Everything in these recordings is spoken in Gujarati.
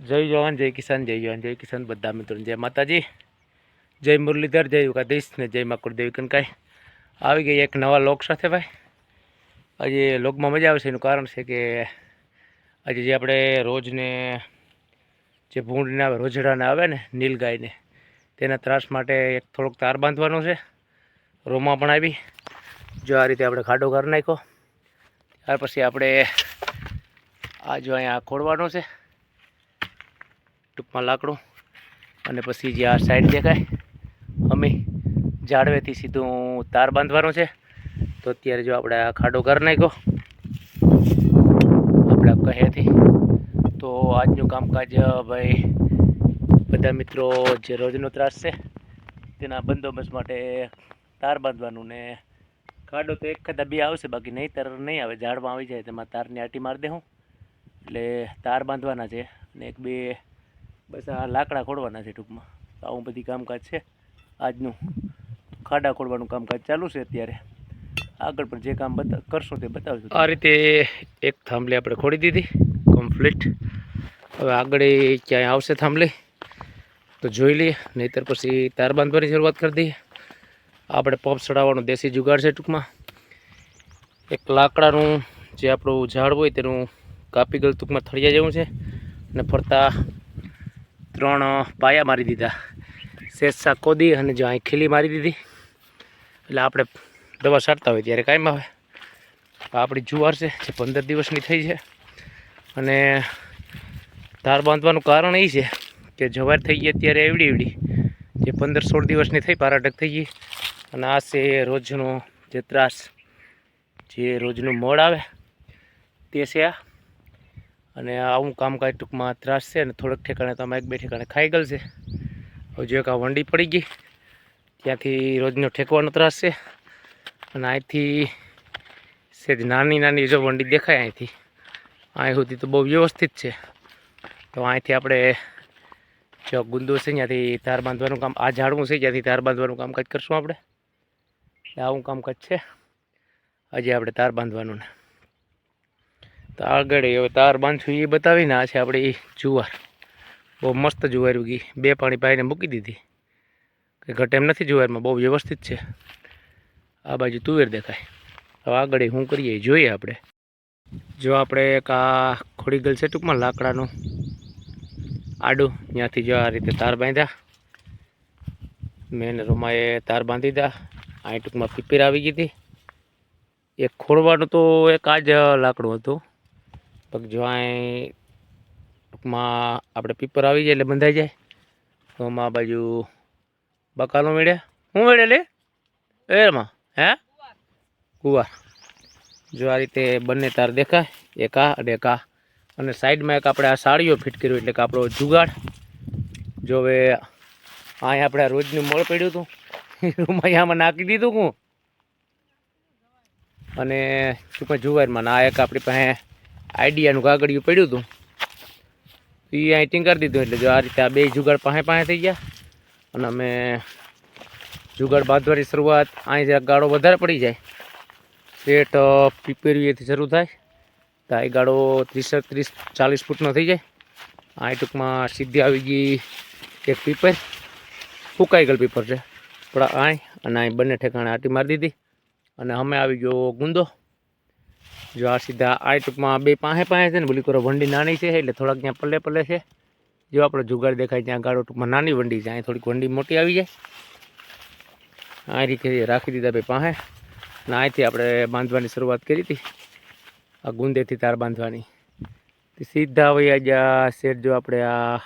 જય જવાન, જય કિસાન, જય જવાન, જય કિસાન બધા મિત્રો, જય માતાજી, જય મુરલીધર, જય યુગાધીશ ને જય માકુરદેવી કનકાઈ. આવી ગઈ એક નવા લોક સાથે ભાઈ. આજે લોકમાં મજા આવશે, એનું કારણ છે કે આજે જે આપણે રોજને જે ભૂંડને આવે, રોજડાને આવે ને, નીલગાયને, તેના ત્રાસ માટે એક થોડોક તાર બાંધવાનો છે. રોમાં પણ આવી. જો આ રીતે આપણે ખાડો કરી નાખ્યો. ત્યાર પછી આપણે આ જો અહીંયા ખોડવાનો છે. ટૂંકમાં લાકડું અને પછી જે આ સાઈડ દેખાય, અમે ઝાડવેથી સીધું તાર બાંધવાનું છે. તો અત્યારે જો આપણે આ ખાડો ઘર નાખ્યો, આપણે કહેથી. તો આજનું કામકાજ, ભાઈ, બધા મિત્રો જે રોજનો ત્રાસ છે, તેના બંદોબસ્ત માટે તાર બાંધવાનું ને ખાડો તો એક કદા બે આવશે, બાકી નહીં તાર નહીં આવે. ઝાડમાં આવી જાય તેમાં તારની આટી મારી દે હું એટલે તાર બાંધવાના છે અને એક બે બસ આ લાકડા ખોડવાના છે ટૂંકમાં. તો આવું બધી કામકાજ છે. આજનું ખાડા ખોડવાનું કામકાજ ચાલુ છે અત્યારે. આગળ પણ જે કામ બતા, કરશું તે બતાવજો. આ રીતે એક થાંભલી આપણે ખોડી દીધી કમ્પ્લીટ હવે આગળ ક્યાંય આવશે થાંભલી, તો જોઈ લઈએ. નહીંતર પછી તાર બાંધવાની શરૂઆત કરી દઈએ. આપણે પંપ ચડાવવાનું દેશી જુગાડ છે ટૂંકમાં. એક લાકડાનું જે આપણું ઝાડ હોય તેનું કાપી ગયેલું ટૂંકમાં થળિયા જેવું છે. અને ફરતા ત્રણ પાયા મારી દીધા. શેષા કોદી અને જો અહીં ખીલી મારી દીધી. એટલે આપણે દવા સારતા હોય ત્યારે કાંઈ આવે. આપણી જુવાર છે, જે પંદર દિવસની થઈ છે. અને ધાર બાંધવાનું કારણ એ છે કે જવાર થઈ ગઈ અત્યારે એવડી એવડી. જે પંદર સોળ દિવસની થઈ પારાટક થઈ ગઈ. અને આ છે રોજનો જે ત્રાસ, જે રોજનું મળ આવે, તે છે આ. અને આવું કામકાજ ટૂંકમાં ત્રાસ છે અને થોડોક ઠેકાણે તમે એક બે ઠેકાણે ખાઈ ગયેલ છે. એક આ વંડી પડી ગઈ. ત્યાંથી રોજનો ઠેકવાનો ત્રાસ છે. અને અહીંથી સેજ નાની નાની જો વંડી દેખાય અહીંથી અહીં સુધી તો બહુ વ્યવસ્થિત છે. તો અહીંથી આપણે જો ગુંદો છે ત્યાંથી તાર બાંધવાનું કામ, આ ઝાડવું છે ત્યાંથી તાર બાંધવાનું કામકાજ કરશું આપણે. આવું કામકાજ છે. હજી આપણે તાર બાંધવાનું ને. તો આગળ હવે તાર બાંધશું એ બતાવીને આ છે આપણે એ જુવાર. બહુ મસ્ત જુવાર ઉગી. બે પાણી પાઈને મૂકી દીધી. કંઈ ઘટે એમ નથી જુવારમાં, બહુ વ્યવસ્થિત છે. આ બાજુ તુવેર દેખાય. હવે આગળ શું કરીએ જોઈએ આપણે. જો આપણે એક આ ખોડી ગયેલ છે ટૂંકમાં લાકડાનું. આડું. ત્યાંથી જો આ રીતે તાર બાંધ્યા. મેન રોમાએ તાર બાંધી દીધા. અહીં ટૂંકમાં પીપીર આવી ગઈ હતી. એક ખોડવાનું તો એક આ જ લાકડું હતું. પગ જો અહીં ટૂંકમાં આપણે પીપર આવી જાય એટલે બંધાઈ જાય. તો આમાં બાજુ બકાલો મેળ્યા. શું મેળે લે? એમાં હે? કુવા જો આ રીતે બંને તાર દેખાય, એક આ અને એક આ. અને સાઈડમાં એક આપણે આ સાડીઓ ફિટ કર્યું એટલે કે આપણો જુગાડ. જો હવે અહીં આપણે રોજનું મળ પડ્યું હતું. રૂમમાં આમાં નાખી દીધું હું. અને ટૂંકમાં જુવારમાં આ એક આપણી પાસે આઈડિયાનું કાગળિયું પડ્યું હતું. એ અહીં ટીંગારી દીધું એટલે જો આ રીતે આ બે જુગાડ પાસે પાસે થઈ ગયા. અને અમે જુગાડ બાંધવાની શરૂઆત અહીં જ્યાં ગાળો વધારે પડી જાય. સ્ટેટ પીપેરવી એથી શરૂ થાય. તો આ ગાળો ત્રીસ ત્રીસ, ચાલીસ ફૂટનો થઈ જાય. આ ટૂંકમાં સીધી આવી ગઈ એક પીપર. ફૂંકાઈ ગયેલ પીપર છે. પણ આય અને અહીં બંને ઠેકાણે આટી મારી દીધી. અને અમે આવી ગયો ગુંદો. જો આ સીધા આ ટૂંકમાં બે પાસે પાસે છે ને, બોલી કરો વંડી નાની છે, એટલે થોડાક ત્યાં પલ્લે પલ્લે છે. જો આપણો જુગાડ દેખાય ત્યાં ગાળો ટૂંકમાં નાની વંડી છે, અહીં થોડીક વંડી મોટી આવી જાય. આ રીતે રાખી દીધા બે પાસે અને અહીંથી આપણે બાંધવાની શરૂઆત કરી હતી. આ ગુંદેથી તાર બાંધવાની. સીધા આજે આ શેઠ જો આપણે આ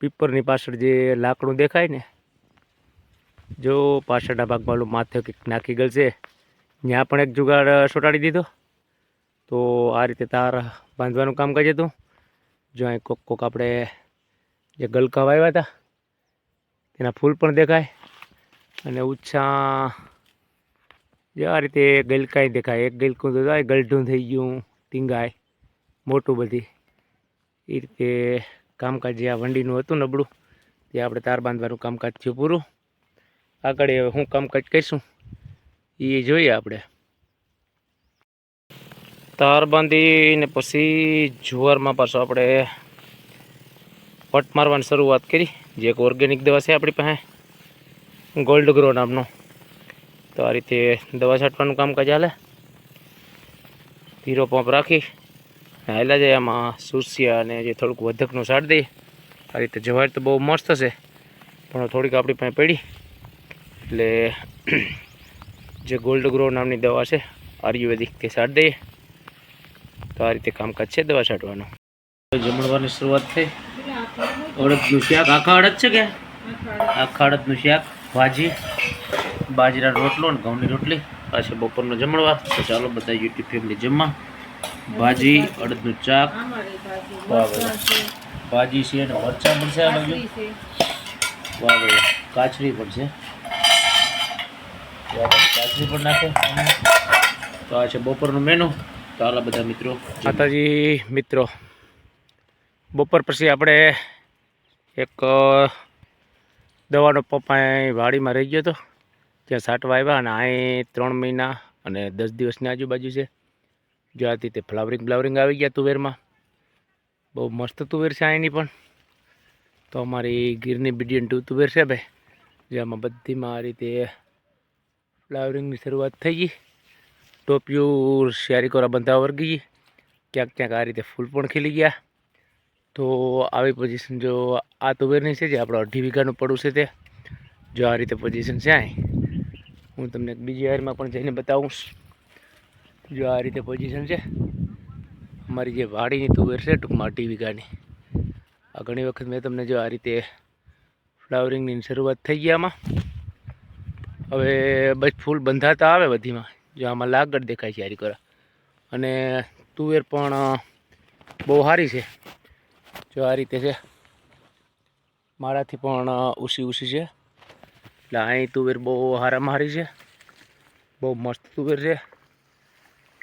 પીપરની પાછળ જે લાકડું દેખાય ને, જો પાછળના ભાગમાં માથે કંઈક નાખી ગયેલ છે. ત્યાં પણ એક જુગાડ ચોંટાડી દીધો. તો આ રીતે તાર બાંધવાનું કામકાજ હતું જો અહીં કોક કોક આપણે જે ગલકા વાવ્યા હતા, તેના ફૂલ પણ દેખાય. અને ઉચ્છા જે આ રીતે ગલકાય દેખાય. એક ગલકું તો ગલઢું થઈ ગયું, ટીંગાય, મોટું બધી. એ રીતે કામકાજ જે આ વંડીનું હતું નબળું, તે આપણે તાર બાંધવાનું કામકાજ થયું પૂરું. આગળ શું કામકાજ કરીશું. એ જોઈએ આપણે. તાર બાંધીને પછી જુવારમાં પાછો આપણે પટ મારવાની શરૂઆત કરી. જે એક ઓર્ગેનિક દવા છે આપણી પાસે. ગોલ્ડ ગ્રો નામનો. તો આ રીતે દવા છાંટવાનું કામકાજ હાલે. ધીરો પંપ રાખી. હાલા જાય એમાં સુસિયા અને જે થોડુંક વધકનું છાંટ દઈએ. આ રીતે જવાર તો બહુ મસ્ત છે. પણ થોડીક આપણી પાસે પડી. એટલે જે ગોલ્ડ ગ્રો નામની દવા છે, આયુર્વેદિક તે છાંટ દઈએ. તો આ રીતે કામકાજ છે દવા છાંટવાનું. જમણવાની શરૂઆત થઈ. અડદનું શાક. આખા અડદ છે કે? આખા અડદનું શાક, ભાજી, બાજરા રોટલો અને ઘઉંની રોટલી. પાછા બપોરનો જમણવા. તો ચાલો બધા યુટ્યુબ ફેમિલી જમવા. ભાજી, અડદનું વાહ ભાજી છે અને મરચાં પણ છે આ બાજુ. વાહ ભાઈ, કાચરી પણ છે. કાચરી પણ નાખે. તો આ છે બપોરનું મેનુ તો આલા બધા મિત્રો માતાજી. મિત્રો. બપોર પછી આપણે એક દવાનો પપ્પા વાડીમાં રહી ગયો હતો. ત્યાં સાટવા આવ્યા અને અહીં ત્રણ મહિના અને દસ દિવસની આજુબાજુ છે. જ્યાંથી તે ફ્લાવરિંગ બ્લાવરિંગ આવી ગયા તુવેરમાં. બહુ મસ્ત તુવેર છે અહીંની પણ. તો અમારી ગીરની બીડિયન ટુ તુવેર છે ભાઈ. જેમાં બધી મારી રીતે ફ્લાવરિંગની શરૂઆત થઈ ગઈ. ટોપિયું શિયારી કોરા બંધા ગઈ. ક્યાંક ક્યાંક આ રીતે ફૂલ પણ ખીલી ગયા. તો આવી પોઝિશન જો આ તુવેરની છે જે આપણો અઢી વીઘાનું પડું છે તે. જો આ રીતે પોઝિશન છે અહીં હું તમને બીજી હારમાં પણ જઈને બતાવું. જો આ રીતે પોઝિશન છે. અમારી જે વાડીની તુવેર છે ટૂંકમાં અઢી વીઘાની. આ ઘણી વખત મેં તમને જો આ રીતે ફ્લાવરિંગની શરૂઆત થઈ ગઈ આમાં. હવે બસ ફૂલ બંધાતા આવે બધીમાં. જો આમાં લાગડ દેખાય છે હારી કરા. અને તુવેર પણ બહુ સારી છે. જો આ રીતે છે. મારાથી પણ ઉસી ઊંચી છે. એટલે અહીં તુવેર બહુ હારામાં હારી છે. બહુ મસ્ત તુવેર છે.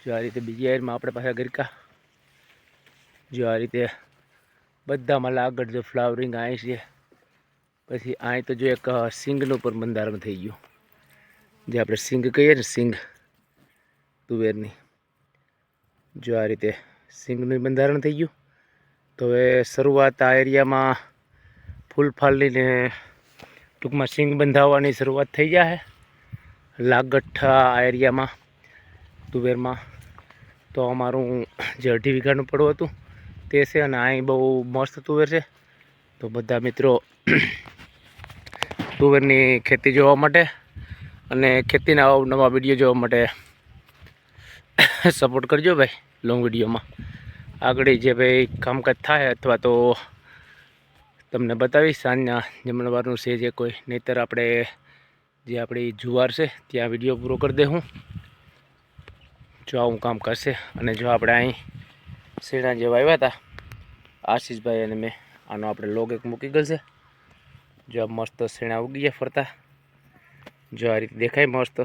જો આ રીતે બીજી આયરમાં આપણે પાસે ગરકા જો આ રીતે બધામાં લાગડ જો ફ્લાવરિંગ અહીં છે. પછી અહીં તો જો એક સિંગનું પણ બંધારણ થઈ ગયું. જે આપણે સિંગ કહીએ ને સિંગ. તુવેરની. જો આ રીતે સિંગનું બંધારણ થઈ ગયું, તો હવે શરૂઆત આ એરિયામાં ફૂલ ફાલની ને ટૂંકમાં સિંગ બંધાવવાની શરૂઆત થઈ જાય લાગઠ આ એરિયામાં, તુવેરમાં. તો અમારું જે અઢી વીઘાનું પડવું હતું, તે છે અને અહીં બહુ મસ્ત તુવેર છે. તો બધા મિત્રો, તુવેરની ખેતી જોવા માટે અને ખેતીના નવા વીડિયો જોવા માટે સપોર્ટ કરજો ભાઈ લોંગ વિડીયોમાં આગળ જે ભાઈ કામકાજ થાય અથવા તો તમને બતાવીશ, સાંજના જમણવારનું છે જે કોઈ, નહીતર આપણે જે આપણી જુવાર છે, ત્યાં વીડિયો પૂરો કરી દે હું. જો આવું કામ કરશે અને જો આપણે અહીં શેણા જેવા આવ્યા હતા, આશીષભાઈ અને મેં, આનો આપણે લોગ એક મૂકી ગયેલ જો આ મસ્ત શેણા ઉગી ગયા ફરતા. જો આ રીતે દેખાય મસ્ત.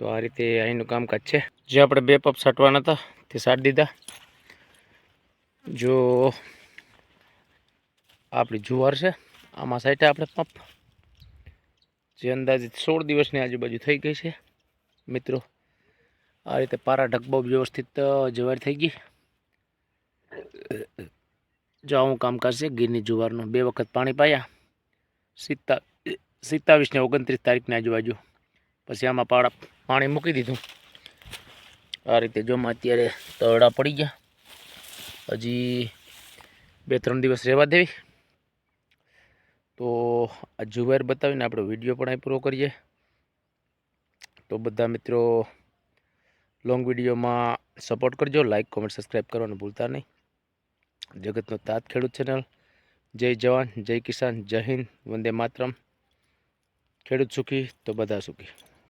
તો આ રીતે અહીંનું કામકાજ છે. જે આપણે બે પપ સાટવાના હતા, તે સાટી દીધા. જો આપણી જુવાર છે, આમાં સાઈટે આપણે પપ જે અંદાજિત સોળ દિવસની આજુબાજુ થઈ ગઈ છે. મિત્રો, આ રીતે પારા ઢગબો વ્યવસ્થિત જવાર થઈ ગઈ. જો આવું કામકાજ છે, ગીરની જુવારનું બે વખત પાણી પાયા. સિત્તા, સિત્તાવીસ ને ઓગણત્રીસ તારીખની આજુબાજુ. પછી આમાં પાડા પાણી મૂકી દીધું. આ રીતે જોમાં અત્યારે તરડા પડી ગયા. હજી બે, ત્રણ દિવસ રહેવા દેવી. તો આ જુવાર બતાવીને આપણો વીડિયો પણ અહીં પૂરો કરીએ. તો બધા મિત્રો લોંગ વિડીયોમાં સપોર્ટ કરજો. લાઈક કોમેન્ટ સબસ્ક્રાઈબ કરવાનું ભૂલતા નહીં. જગતનો તાત ખેડૂત ચેનલ જય જવાન, જય કિસાન, જય હિન્દ, વંદે માતરમ. ખેડૂત સુખી તો બધા સુખી.